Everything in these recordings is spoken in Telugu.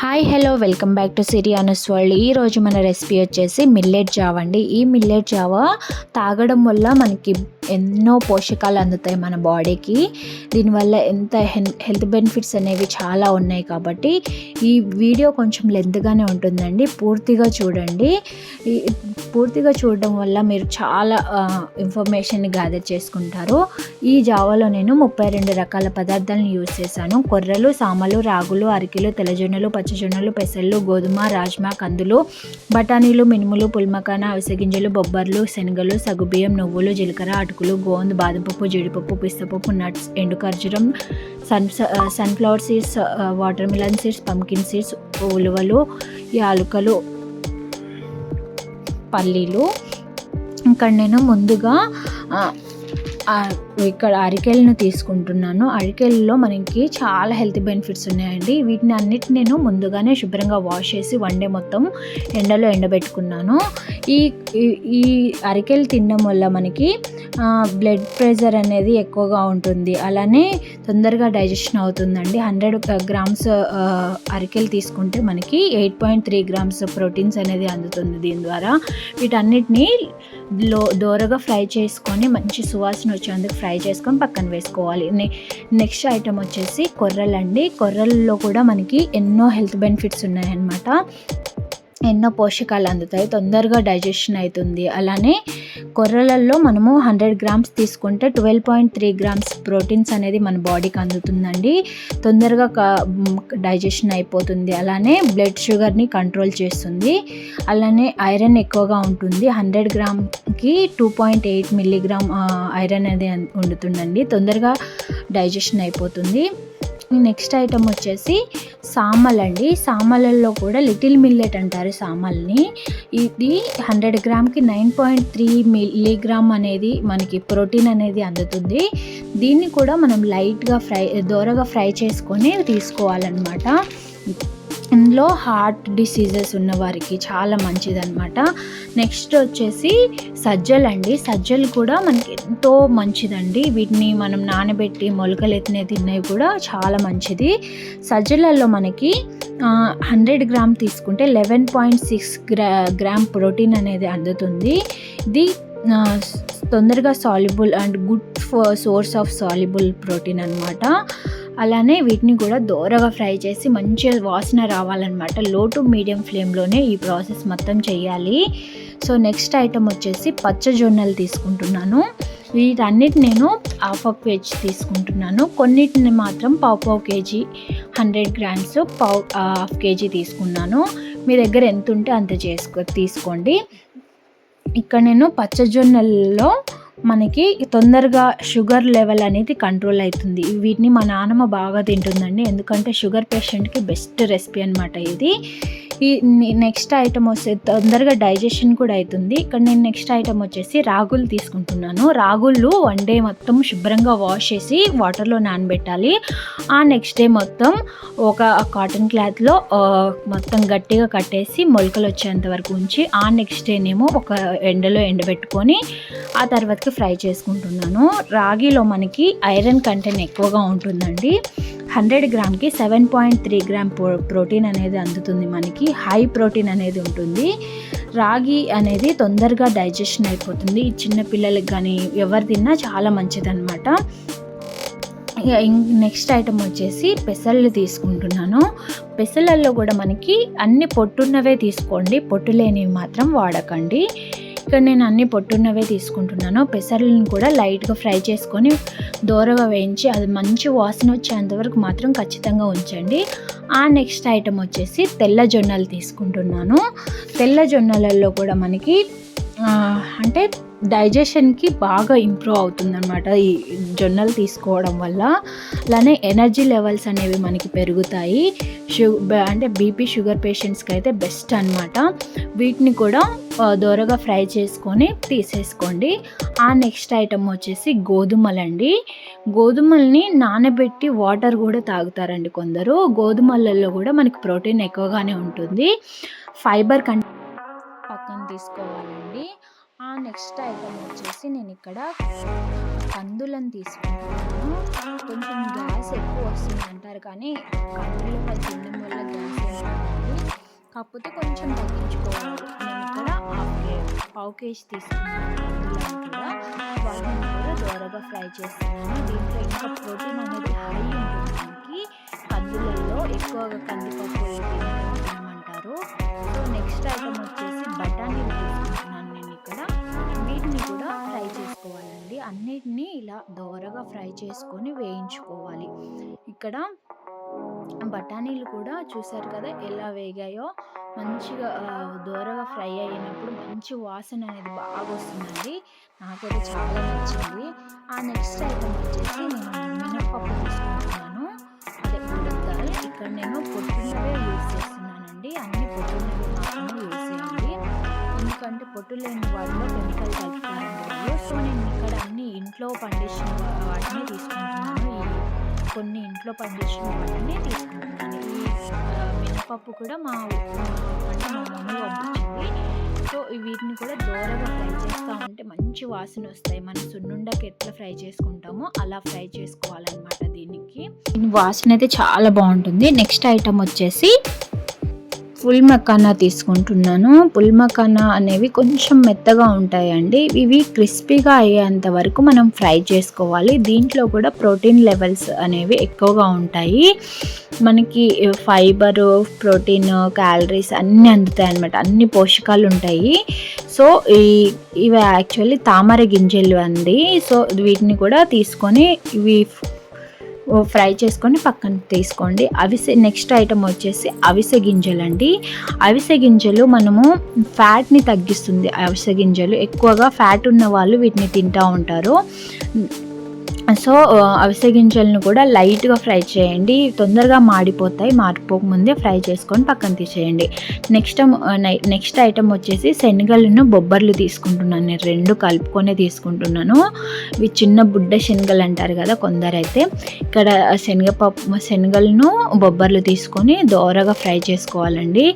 Hi hello welcome back to Siri world ఈ రోజు మన రెసిపీ వచ్చేసి మిల్లెట్ జావ అండి. ఈ మిల్లెట్ జావ తాగడం వల్ల మనకి ఎన్నో పోషకాలు అందుతాయి మన బాడీకి దీనివల్ల ఎంత హెల్త్ బెనిఫిట్స్ అనేవి చాలా ఉన్నాయి కాబట్టి ఈ వీడియో కొంచెం లెంత్గానే ఉంటుందండి. పూర్తిగా చూడండి. ఈ పూర్తిగా చూడడం వల్ల మీరు చాలా ఇన్ఫర్మేషన్ గ్యాదర్ చేసుకుంటారు. ఈ జావాలో నేను ముప్పై రెండు రకాల పదార్థాలను యూజ్ చేశాను. కొర్రలు సామలు రాగులు అరికెలు తెలజొన్నలు పచ్చజొన్నలు పెసళ్ళు గోధుమ రాజ్మా కందులు బఠానీలు మినుములు పుల్మకాన అవిసె గింజలు బొబ్బర్లు శనగలు సగుబియ్యం నువ్వులు జీలకర్ర అటుకులు గోంద్ బాదం పప్పు జీడిపప్పు పిస్తపప్పు నట్స్ ఎండు ఖర్జూరం sun sunflower seeds water melon seeds pumpkin seeds ఉలువలు యాలుకలు పల్లీలు. ఇక్కడ నేను ముందుగా ఇక్కడ అరికెలను తీసుకుంటున్నాను. అరికెలలో మనకి చాలా హెల్త్ బెనిఫిట్స్ ఉన్నాయండి. వీటిని అన్నిటిని నేను ముందుగానే శుభ్రంగా వాష్ చేసి వన్ డే మొత్తం ఎండలో ఎండబెట్టుకున్నాను. ఈ ఈ- ఈ అరికెలు తినడం వల్ల మనకి బ్లడ్ ప్రెషర్ అనేది ఎక్కువగా ఉంటుంది. అలానే తొందరగా డైజెషన్ అవుతుందండి. హండ్రెడ్ గ్రామ్స్ అరికెలు తీసుకుంటే మనకి eight point three grams proteins అనేది అందుతుంది దీని ద్వారా. వీటన్నిటిని లో దోరగా ఫ్రై చేసుకొని మంచి సువాసన వచ్చేందుకు ఫ్రై చేసుకొని పక్కన వేసుకోవాలి. నెక్స్ట్ ఐటమ్ వచ్చేసి కొర్రలండి. కొర్రల్లో కూడా మనకి ఎన్నో హెల్త్ బెనిఫిట్స్ ఉన్నాయన్నమాట. ఎన్నో పోషకాలు అందుతాయి. తొందరగా డైజెషన్ అవుతుంది. అలానే కొర్రలలో మనము హండ్రెడ్ గ్రామ్స్ తీసుకుంటే twelve point three grams proteins అనేది మన బాడీకి అందుతుందండి. తొందరగా డైజెషన్ అయిపోతుంది. అలానే బ్లడ్ షుగర్ని కంట్రోల్ చేస్తుంది. అలానే ఐరన్ ఎక్కువగా ఉంటుంది. Hundred గ్రామ్కి two point eight milligram iron అనేది ఉండుతుందండి. తొందరగా డైజెషన్ అయిపోతుంది. నెక్స్ట్ ఐటమ్ వచ్చేసి సామల్ అండి సామలలో కూడా లిటిల్ మిల్లెట్ అంటారు సామల్ని. ఇది హండ్రెడ్ గ్రామ్కి నైన్ పాయింట్ త్రీ మిల్లీగ్రామ్ అనేది మనకి ప్రోటీన్ అనేది అందుతుంది. దీన్ని కూడా మనం లైట్గా ఫ్రై దోరగా ఫ్రై చేసుకొని తీసుకోవాలన్నమాట. ఇందులో హార్ట్ డిసీజెస్ ఉన్నవారికి చాలా చాలా మంచిదన్నమాట. నెక్స్ట్ వచ్చేసి సజ్జలు అండి. సజ్జలు కూడా మనకి ఎంతో మంచిదండి. వీటిని మనం నానబెట్టి మొలకలెత్తినే తిన్నవి కూడా చాలా మంచిది. సజ్జలలో మనకి హండ్రెడ్ గ్రామ్ తీసుకుంటే eleven point six gra gram protein అనేది అందుతుంది. ఇది తొందరగా soluble and good source of soluble protein అనమాట అలానే వీటిని కూడా దోరగా ఫ్రై చేసి మంచిగా వాసన రావాలన్నమాట. లో టు మీడియం ఫ్లేమ్లోనే ఈ ప్రాసెస్ మొత్తం చేయాలి. సో నెక్స్ట్ ఐటమ్ వచ్చేసి పచ్చజొన్నలు తీసుకుంటున్నాను. వీటన్నిటి నేను హాఫ్ ఆఫ్ కేజీ తీసుకుంటున్నాను. కొన్నిటిని మాత్రం పావు పావు కేజీ హండ్రెడ్ గ్రామ్స్ పావు హాఫ్ కేజీ తీసుకున్నాను. మీ దగ్గర ఎంత ఉంటే అంత చేసుకో తీసుకోండి. ఇక్కడ నేను పచ్చజొన్నల్లో మనకి తొందరగా షుగర్ లెవెల్ అనేది కంట్రోల్ అవుతుంది. వీటిని మా నాన్నమ్మ బాగా తింటుందండి. ఎందుకంటే షుగర్ పేషెంట్కి బెస్ట్ రెసిపీ అనమాట ఇది. ఈ నెక్స్ట్ ఐటమ్ వస్తే తొందరగా డైజెషన్ కూడా అవుతుంది ఇక్కడ నేను నెక్స్ట్ ఐటమ్ వచ్చేసి రాగులు తీసుకుంటున్నాను. రాగులు వన్ డే మొత్తం శుభ్రంగా వాష్ చేసి వాటర్లో నానబెట్టాలి. ఆ నెక్స్ట్ డే మొత్తం ఒక కాటన్ క్లాత్లో మొత్తం గట్టిగా కట్టేసి మొలకలు వచ్చేంత వరకు ఉంచి ఆ నెక్స్ట్ డేనేమో ఒక ఎండలో ఎండబెట్టుకొని ఆ తర్వాతకి ఫ్రై చేసుకుంటున్నాను. రాగిలో మనకి ఐరన్ కంటెంట్ ఎక్కువగా ఉంటుందండి. Hundred గ్రామ్కి seven point three gram pro protein అనేది అందుతుంది మనకి. హై ప్రోటీన్ అనేది ఉంటుంది. రాగి అనేది తొందరగా డైజెషన్ అయిపోతుంది. చిన్న పిల్లలకి కానీ ఎవరు తిన్నా చాలా మంచిదన్నమాట. నెక్స్ట్ ఐటమ్ వచ్చేసి పెసళ్ళు తీసుకుంటున్నాను. పెసలల్లో కూడా మనకి అన్ని పొట్టున్నవే తీసుకోండి. పొట్టు లేనివి మాత్రం వాడకండి. ఇక్కడ నేను అన్ని పొట్టున్నవే తీసుకుంటున్నాను. పెసర్లను కూడా లైట్గా ఫ్రై చేసుకొని దోరగా వేయించి అది మంచి వాసన వచ్చేంతవరకు మాత్రం ఖచ్చితంగా ఉంచండి. ఆ నెక్స్ట్ ఐటమ్ వచ్చేసి తెల్ల జొన్నలు తీసుకుంటున్నాను. తెల్ల జొన్నలలో కూడా మనకి అంటే డైజెషన్కి బాగా ఇంప్రూవ్ అవుతుందన్నమాట ఈ జొన్నలు తీసుకోవడం వల్ల. అలానే ఎనర్జీ లెవెల్స్ అనేవి మనకి పెరుగుతాయి. షు అంటే బీపీ షుగర్ పేషెంట్స్కి అయితే బెస్ట్ అనమాట వీటిని కూడా దోరగా ఫ్రై చేసుకొని తీసేసుకోండి. ఆ నెక్స్ట్ ఐటమ్ వచ్చేసి గోధుమలండి. గోధుమల్ని నానబెట్టి వాటర్ కూడా తాగుతారండి కొందరు. గోధుమలలో కూడా మనకి ప్రోటీన్ ఎక్కువగానే ఉంటుంది. ఫైబర్ కంటే పక్కన తీసుకోవాలండి. ఆ నెక్స్ట్ ఐటమ్ వచ్చేసి నేను ఇక్కడ కందులను తీసుకుంటాను కొంచెం గ్యాస్ ఎక్కువ వస్తుంది అంటారు కానీ కందులు తినడం వల్ల గ్యాస్ ఏం కాకపోతే కొంచెం తగ్గించుకోవాలి. నేను ఇక్కడ పావు కేజీ తీసుకున్నాను. కందులను కూడా వాటిని కూడా దోరగా ఫ్రై చేస్తాను దీంట్లో ఇంకా ప్రోటీన్ అనేది హై ఉంటుంది కందులలో ఎక్కువగా కందిపప్పు తినమంటారు సో నెక్స్ట్ ఐటమ్ అన్నిటినీ ఇలా దోరగా ఫ్రై చేసుకొని వేయించుకోవాలి. ఇక్కడ బఠానీలు కూడా చూసారు కదా ఎలా వేగాయో? మంచిగా దూరగా దోరగా ఫ్రై అయినప్పుడు మంచి వాసన అనేది బాగా వస్తుందండి. నాకైతే చాలా నచ్చింది. ఆ నెక్స్ట్ ఐటమ్ వచ్చేసి నేను మినప్పప్పు తీసుకుంటున్నాను. అదే ఇక్కడ నేను పొట్టినవే యూజ్ చేస్తున్నానండి. అన్ని పొట్టినవే ఎందుకంటే పొట్టు లేని వాటిలో కెమికల్ సో నేను ఇక్కడ అన్ని ఇంట్లో పండించిన వాటిని తీసుకుంటున్నాను. కొన్ని ఇంట్లో పండించిన వాటిని తీసుకుంటున్నాను. ఈ మినపప్పు కూడా మా అంటే మా మమ్మీ పంపించింది సో వీటిని కూడా దూరంగా ఫ్రై చేస్తూ ఉంటే మంచి వాసన వస్తాయి. మనం సున్నుండకి ఎట్లా ఫ్రై చేసుకుంటామో అలా ఫ్రై చేసుకోవాలన్నమాట దీనికి. దీని వాసన అయితే చాలా బాగుంటుంది. నెక్స్ట్ ఐటమ్ వచ్చేసి ఫుల్ మకానా తీసుకుంటున్నాను. ఫుల్ మకానా అనేవి కొంచెం మెత్తగా ఉంటాయండి. ఇవి క్రిస్పీగా అయ్యేంత వరకు మనం ఫ్రై చేసుకోవాలి. దీంట్లో కూడా ప్రోటీన్ లెవెల్స్ అనేవి ఎక్కువగా ఉంటాయి. మనకి ఫైబర్ ప్రోటీన్ క్యాలరీస్ అన్నీ అందుతాయి అనమాట అన్ని పోషకాలు ఉంటాయి. సో ఈ ఇవి యాక్చువల్లీ తామర గింజలు అండి. సో వీటిని కూడా తీసుకొని ఇవి ఫ్రై చేసుకొని పక్కన తీసుకోండి. అవిసె నెక్స్ట్ ఐటమ్ వచ్చేసి అవిసె గింజలు అండి అవిసె గింజలు మనము ఫ్యాట్ని తగ్గిస్తుంది. అవిసె గింజలు ఎక్కువగా ఫ్యాట్ ఉన్న వాళ్ళు వీటిని తింటూ ఉంటారు. సో అవిసె గింజలను కూడా లైట్గా ఫ్రై చేయండి. తొందరగా మాడిపోతాయి. మాడిపోకముందే ఫ్రై చేసుకొని పక్కన తీసేయండి. నెక్స్ట్ నెక్స్ట్ ఐటమ్ వచ్చేసి శనగలను బొబ్బర్లు తీసుకుంటున్నాను. నేను రెండు కలుపుకొని తీసుకుంటున్నాను. ఇవి చిన్న బుడ్డ శనగలు అంటారు కదా కొందరైతే. ఇక్కడ శనగపప్పు శనగలను బొబ్బర్లు తీసుకొని దోరగా ఫ్రై చేసుకోవాలండి.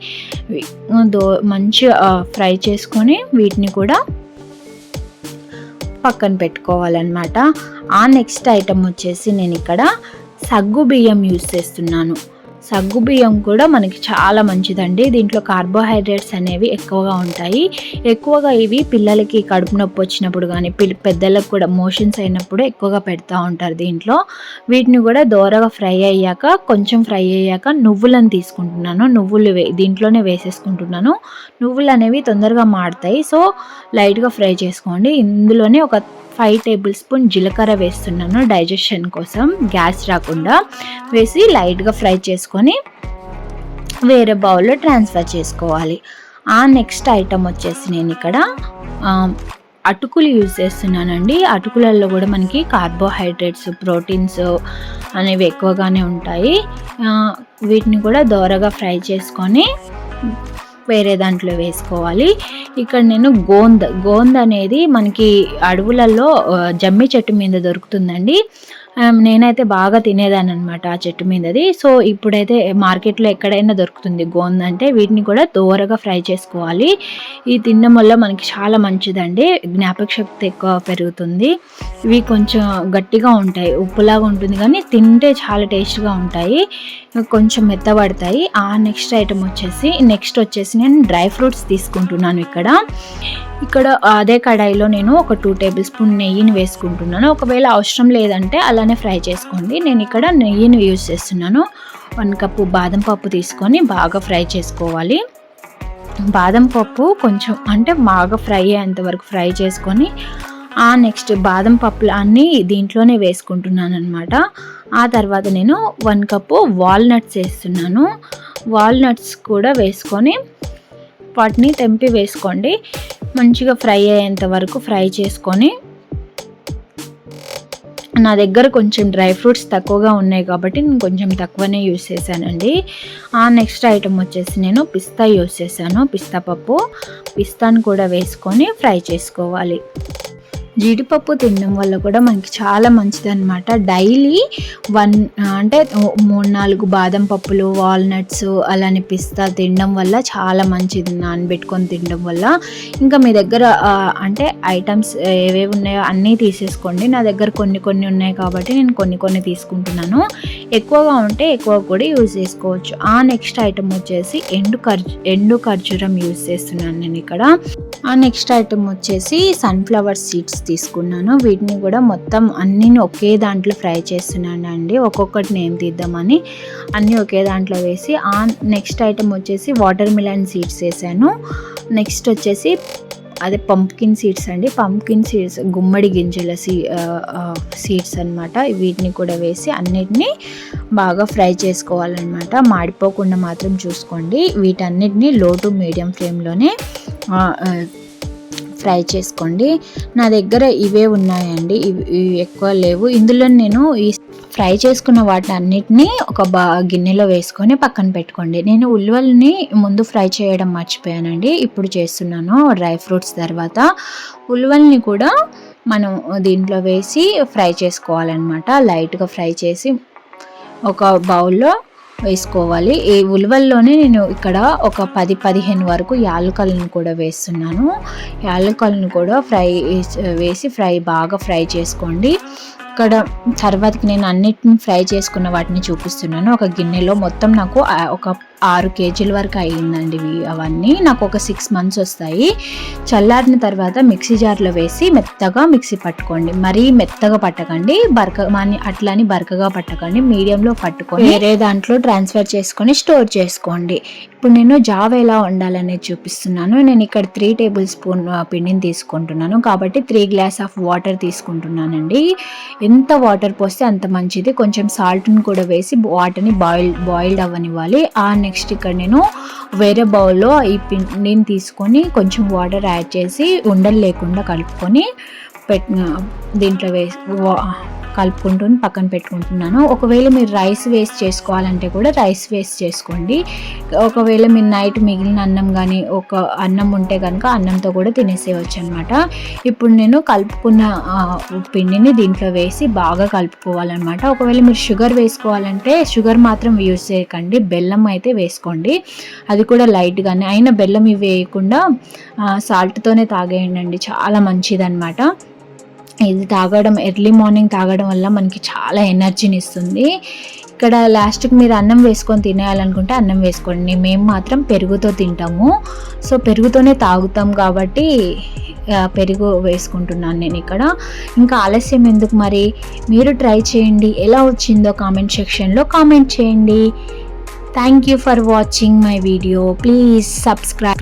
దో మంచి ఫ్రై చేసుకొని వీటిని కూడా పక్కన పెట్టుకోవాలన్నమాట. ఆ నెక్స్ట్ ఐటమ్ వచ్చేసి నేను ఇక్కడ సగ్గు బియ్యం యూస్ చేస్తున్నాను. సగ్గు బియ్యం కూడా మనకి చాలా మంచిదండి. దీంట్లో కార్బోహైడ్రేట్స్ అనేవి ఎక్కువగా ఉంటాయి. ఎక్కువగా ఇవి పిల్లలకి కడుపు నొప్పి వచ్చినప్పుడు కానీ పిల్- పెద్దలకు కూడా మోషన్స్ అయినప్పుడు ఎక్కువగా పెడతా ఉంటారు దీంట్లో. వీటిని కూడా దోరగా ఫ్రై అయ్యాక కొంచెం ఫ్రై అయ్యాక నువ్వులను తీసుకుంటున్నాను. నువ్వులు వే దీంట్లోనే వేసేసుకుంటున్నాను. నువ్వులు అనేవి తొందరగా మాడతాయి. సో లైట్గా ఫ్రై చేసుకోండి. ఇందులోనే ఒక ఫైవ్ టేబుల్ స్పూన్ జీలకర్ర వేస్తున్నాను డైజెషన్ కోసం. గ్యాస్ రాకుండా వేసి లైట్గా ఫ్రై చేసుకొని వేరే బౌల్లో ట్రాన్స్ఫర్ చేసుకోవాలి. ఆ నెక్స్ట్ ఐటమ్ వచ్చేసి నేను ఇక్కడ అటుకులు యూజ్ చేస్తున్నానండి. అటుకులలో కూడా మనకి కార్బోహైడ్రేట్స్ ప్రోటీన్స్ అనేవి ఎక్కువగానే ఉంటాయి. వీటిని కూడా దోరగా ఫ్రై చేసుకొని వేరే దాంట్లో వేసుకోవాలి. ఇక్కడ నేను గోంద్ గోంద్ అనేది మనకి అడవులలో జమ్మి చెట్టు మీద దొరుకుతుందండి. నేనైతే బాగా తినేదాన్ని అనమాట ఆ చెట్టు మీదది. సో ఇప్పుడైతే మార్కెట్లో ఎక్కడైనా దొరుకుతుంది గోంద అంటే వీటిని కూడా దోరగా ఫ్రై చేసుకోవాలి. ఈ తినడం వల్ల మనకి చాలా మంచిదండి. జ్ఞాపక శక్తి ఎక్కువ పెరుగుతుంది. ఇవి కొంచెం గట్టిగా ఉంటాయి ఉప్పులాగా ఉంటుంది కానీ తింటే చాలా టేస్ట్గా ఉంటాయి. కొంచెం మెత్తబడతాయి. ఆ నెక్స్ట్ ఐటమ్ వచ్చేసి నెక్స్ట్ వచ్చేసి నేను డ్రై ఫ్రూట్స్ తీసుకుంటున్నాను ఇక్కడ. ఇక్కడ అదే కడాయిలో నేను ఒక టూ టేబుల్ స్పూన్ నెయ్యిని వేసుకుంటున్నాను. ఒకవేళ అవసరం లేదంటే అలానే ఫ్రై చేసుకోండి. నేను ఇక్కడ నెయ్యిని యూజ్ చేస్తున్నాను. వన్ కప్పు బాదం పప్పు తీసుకొని బాగా ఫ్రై చేసుకోవాలి. బాదం పప్పు కొంచెం అంటే బాగా ఫ్రై అయ్యేంత వరకు ఫ్రై చేసుకొని ఆ నెక్స్ట్ బాదం పప్పులు అన్నీ దీంట్లోనే వేసుకుంటున్నాను అనమాట ఆ తర్వాత నేను వన్ కప్పు వాల్నట్స్ వేస్తున్నాను. వాల్నట్స్ కూడా వేసుకొని వాటిని తెంపి వేసుకోండి. మంచిగా ఫ్రై అయ్యేంత వరకు ఫ్రై చేసుకొని నా దగ్గర కొంచెం డ్రై ఫ్రూట్స్ తక్కువగా ఉన్నాయి కాబట్టి నేను కొంచెం తక్కువనే యూస్ చేశానండి. ఆ నెక్స్ట్ ఐటమ్ వచ్చేసి నేను పిస్తా యూస్ చేశాను. పిస్తా పప్పు పిస్తాను కూడా వేసుకొని ఫ్రై చేసుకోవాలి. జీడిపప్పు తినడం వల్ల కూడా మనకి చాలా మంచిది అనమాట డైలీ వన్ అంటే మూడు నాలుగు బాదం పప్పులు వాల్నట్స్ అలానే పిస్తా తినడం వల్ల చాలా మంచిది నానబెట్టుకొని తినడం వల్ల. ఇంకా మీ దగ్గర అంటే ఐటమ్స్ ఏవేవి ఉన్నాయో అన్నీ తీసేసుకోండి. నా దగ్గర కొన్ని కొన్ని ఉన్నాయి కాబట్టి నేను కొన్ని కొన్ని తీసుకుంటున్నాను. ఎక్కువగా ఉంటే ఎక్కువ కూడా యూజ్ చేసుకోవచ్చు. ఆ నెక్స్ట్ ఐటమ్ వచ్చేసి ఎండు ఖర్జు ఎండు ఖర్జూరం యూజ్ చేస్తున్నాను నేను ఇక్కడ. ఆ నెక్స్ట్ ఐటమ్ వచ్చేసి సన్ఫ్లవర్ సీడ్స్ తీసుకున్నాను. వీటిని కూడా మొత్తం అన్నీ ఒకే దాంట్లో ఫ్రై చేస్తున్నాను అండి ఒక్కొక్కటి నేమ్ తీద్దామని అన్నీ ఒకే దాంట్లో వేసి ఆ నెక్స్ట్ ఐటమ్ వచ్చేసి వాటర్ మిలన్ సీడ్స్ వేసాను. నెక్స్ట్ వచ్చేసి అదే పంప్కిన్ సీడ్స్ అండి. పంప్కిన్ సీడ్స్ గుమ్మడి గింజల సీ సీడ్స్ అనమాట వీటిని కూడా వేసి అన్నిటినీ బాగా ఫ్రై చేసుకోవాలన్నమాట. మాడిపోకుండా మాత్రం చూసుకోండి. వీటన్నిటిని లో టు మీడియం ఫ్లేమ్లోనే ఫ్రై చేసుకోండి. నా దగ్గర ఇవే ఉన్నాయండి. ఇవి ఎక్కువ లేవు. ఇందులో నేను ఈ ఫ్రై చేసుకున్న వాటి అన్నిటినీ ఒక బా గిన్నెలో వేసుకొని పక్కన పెట్టుకోండి. నేను ఉల్లివల్ని ముందు ఫ్రై చేయడం మర్చిపోయానండి. ఇప్పుడు చేస్తున్నాను డ్రై ఫ్రూట్స్ తర్వాత. ఉల్లివల్ని కూడా మనం దీంట్లో వేసి ఫ్రై చేసుకోవాలన్నమాట. లైట్గా ఫ్రై చేసి ఒక బౌల్లో వేసుకోవాలి. ఈ ఉలవల్లోనే నేను ఇక్కడ ఒక పది పదిహేను వరకు యాలకలను కూడా వేస్తున్నాను. యాలకలను కూడా ఫ్రై వేసి ఫ్రై బాగా ఫ్రై చేసుకోండి. ఇక్కడ తర్వాతకి నేను అన్నిటిని ఫ్రై చేసుకున్న వాటిని చూపిస్తున్నాను. ఒక గిన్నెలో మొత్తం నాకు ఒక ఆరు కేజీల వరకు అయ్యిందండి అవన్నీ నాకు ఒక సిక్స్ మంత్స్ వస్తాయి. చల్లారిన తర్వాత మిక్సీ జార్లో వేసి మెత్తగా మిక్సీ పట్టుకోండి. మరీ మెత్తగా పట్టకండి. బరక మాని అట్లని బరకగా పట్టకండి. మీడియంలో పట్టుకొని వేరే దాంట్లో ట్రాన్స్ఫర్ చేసుకొని స్టోర్ చేసుకోండి. ఇప్పుడు నేను జావ ఎలా ఉండాలనేది చూపిస్తున్నాను. నేను ఇక్కడ త్రీ టేబుల్ స్పూన్ పిండిని తీసుకుంటున్నాను. కాబట్టి త్రీ గ్లాస్ ఆఫ్ వాటర్ తీసుకుంటున్నానండి. ఎంత వాటర్ పోస్తే అంత మంచిది. కొంచెం సాల్ట్ని కూడా వేసి వాటర్ని బాయిల్ బాయిల్డ్ అవ్వనివ్వాలి. ఆ నెక్స్ట్ ఇక్కడ నేను వేరే బౌల్లో ఈ పిండిని తీసుకొని కొంచెం వాటర్ యాడ్ చేసి ఉండలు లేకుండా కలుపుకొని పెట్ దీంట్లో వేసి కలుపుకుంటూ పక్కన పెట్టుకుంటున్నాను. ఒకవేళ మీరు రైస్ వేస్ట్ చేసుకోవాలంటే కూడా రైస్ వేస్ట్ చేసుకోండి. ఒకవేళ మీరు నైట్ మిగిలిన అన్నం కానీ ఒక అన్నం ఉంటే కనుక అన్నంతో కూడా తినేసేయచ్చు అనమాట ఇప్పుడు నేను కలుపుకున్న పిండిని దీంట్లో వేసి బాగా కలుపుకోవాలన్నమాట ఒకవేళ మీరు షుగర్ వేసుకోవాలంటే షుగర్ మాత్రం యూజ్ చేయకండి. బెల్లం అయితే వేసుకోండి. అది కూడా లైట్గానే అయినా బెల్లం ఇవి వేయకుండా సాల్ట్తోనే తాగేయండి చాలా మంచిదన్నమాట ఇది తాగడం ఎర్లీ మార్నింగ్ తాగడం వల్ల మనకి చాలా ఎనర్జీని ఇస్తుంది. ఇక్కడ లాస్ట్కి మీరు అన్నం వేసుకొని తినేయాలనుకుంటే అన్నం వేసుకోండి. మేము మాత్రం పెరుగుతో తింటాము. సో పెరుగుతోనే తాగుతాం కాబట్టి పెరుగు వేసుకుంటున్నాను నేను ఇక్కడ. ఇంకా ఆలస్యం ఎందుకు మరి? మీరు ట్రై చేయండి. ఎలా వచ్చిందో కామెంట్ సెక్షన్లో కామెంట్ చేయండి. Thank you for watching my video please subscribe